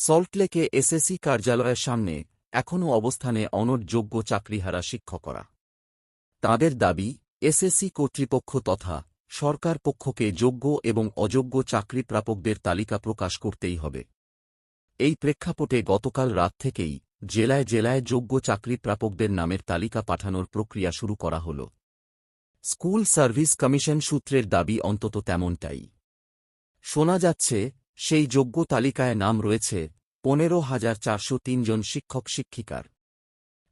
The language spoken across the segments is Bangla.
সল্টলেকে এসএসসি কার্যালয়ের সামনে এখনও অবস্থানে অনড় যোগ্য চাকরিহারা শিক্ষকরা। তাদের দাবি, এসএসসি কর্তৃপক্ষ তথা সরকার পক্ষকে যোগ্য এবং অযোগ্য চাকরি প্রাপকদের তালিকা প্রকাশ করতেই হবে। এই প্রেক্ষাপটে গতকাল রাত থেকেই জেলায় জেলায় যোগ্য চাকরি প্রাপকদের নামের তালিকা পাঠানোর প্রক্রিয়া শুরু করা হল। স্কুল সার্ভিস কমিশন সূত্রের দাবি অন্তত তেমনটাই। শোনা যাচ্ছে সেই যোগ্য তালিকায় নাম রয়েছে পনেরো হাজার চারশো জন শিক্ষক শিক্ষিকার।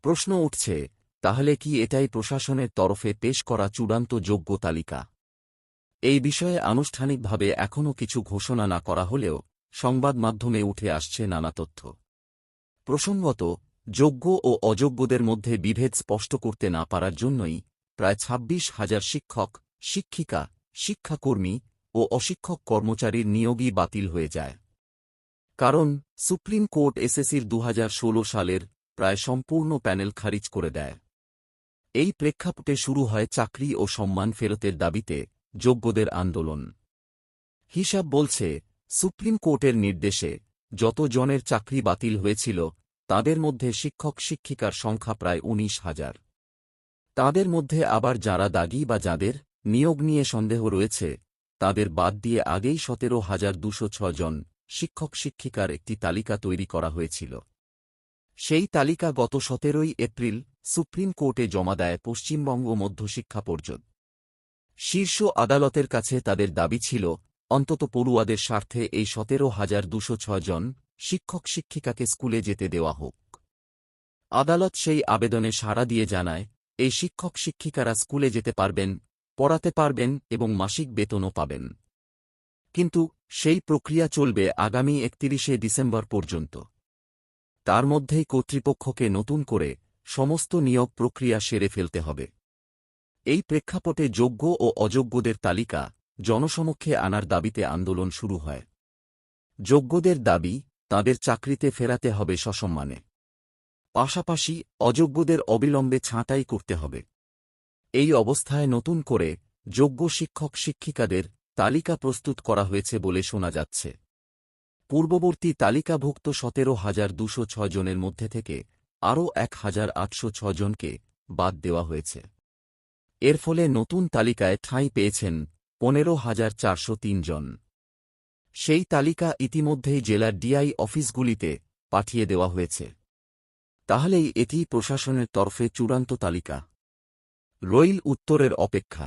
প্রশ্ন উঠছে, তাহলে কি এটাই প্রশাসনের তরফে পেশ করা চূড়ান্ত যোগ্য তালিকা? এই বিষয়ে আনুষ্ঠানিকভাবে এখনও কিছু ঘোষণা না করা হলেও সংবাদ মাধ্যমে উঠে আসছে নানা তথ্য। প্রসঙ্গত, যোগ্য ও অযোগ্যদের মধ্যে বিভেদ স্পষ্ট করতে না পারার জন্যই প্রায় ছাব্বিশ হাজার শিক্ষক, শিক্ষিকা, শিক্ষাকর্মী ও অশিক্ষক কর্মচারীর নিয়োগই বাতিল হয়ে যায়। কারণ, সুপ্রিম কোর্ট এসএসির দু সালের প্রায় সম্পূর্ণ প্যানেল খারিজ করে দেয়। এই প্রেক্ষাপটে শুরু হয় চাকরি ও সম্মান ফেরতের দাবিতে যোগ্যদের আন্দোলন। হিসাব বলছে, সুপ্রিম কোর্টের নির্দেশে যত জনের চাকরি বাতিল হয়েছিল, তাদের মধ্যে শিক্ষক শিক্ষিকার সংখ্যা প্রায় উনিশ হাজার। তাদের মধ্যে আবার যারা দাগি বা যাদের নিয়োগ নিয়ে সন্দেহ রয়েছে তাদের বাদ দিয়ে আগেই সতেরো হাজার দুশো জন শিক্ষক শিক্ষিকার একটি তালিকা তৈরি করা হয়েছিল। সেই তালিকা গত সতেরোই এপ্রিল সুপ্রিম কোর্টে জমা দেয় পশ্চিমবঙ্গ মধ্যশিক্ষা পর্যদ শীর্ষ আদালতের কাছে তাদের দাবি ছিল, অন্তত পড়ুয়াদের স্বার্থে এই সতেরো হাজার দুশো জন শিক্ষক শিক্ষিকাকে স্কুলে যেতে দেওয়া হোক। আদালত সেই আবেদনে সাড়া দিয়ে জানায়, এই শিক্ষক শিক্ষিকারা স্কুলে যেতে পারবেন পড়াতে পারবেন এবং মাসিক বেতনও পাবেন। কিন্তু সেই প্রক্রিয়া চলবে আগামী একত্রিশে ডিসেম্বর পর্যন্ত। তার মধ্যেই কর্তৃপক্ষকে নতুন করে সমস্ত নিয়োগ প্রক্রিয়া সেরে ফেলতে হবে। এই প্রেক্ষাপটে যোগ্য ও অযোগ্যদের তালিকা জনসমক্ষে আনার দাবিতে আন্দোলন শুরু হয়। যোগ্যদের দাবি, তাদের চাকরিতে ফেরাতে হবে সসম্মানে। পাশাপাশি অযোগ্যদের অবিলম্বে ছাঁটাই করতে হবে। এই অবস্থায় নতুন করে যোগ্য শিক্ষক শিক্ষিকাদের তালিকা প্রস্তুত করা হয়েছে বলে শোনা যাচ্ছে। পূর্ববর্তী তালিকাভুক্ত সতেরো হাজার দুশো জনের মধ্যে থেকে আরও এক হাজার আটশো জনকে বাদ দেওয়া হয়েছে। এর ফলে নতুন তালিকায় ঠাঁই পেয়েছেন পনেরো হাজার চারশো জন। সেই তালিকা ইতিমধ্যেই জেলার ডিআই অফিসগুলিতে পাঠিয়ে দেওয়া হয়েছে। তাহলেই এটি প্রশাসনের তরফে চূড়ান্ত তালিকা। রইল উত্তরের অপেক্ষা।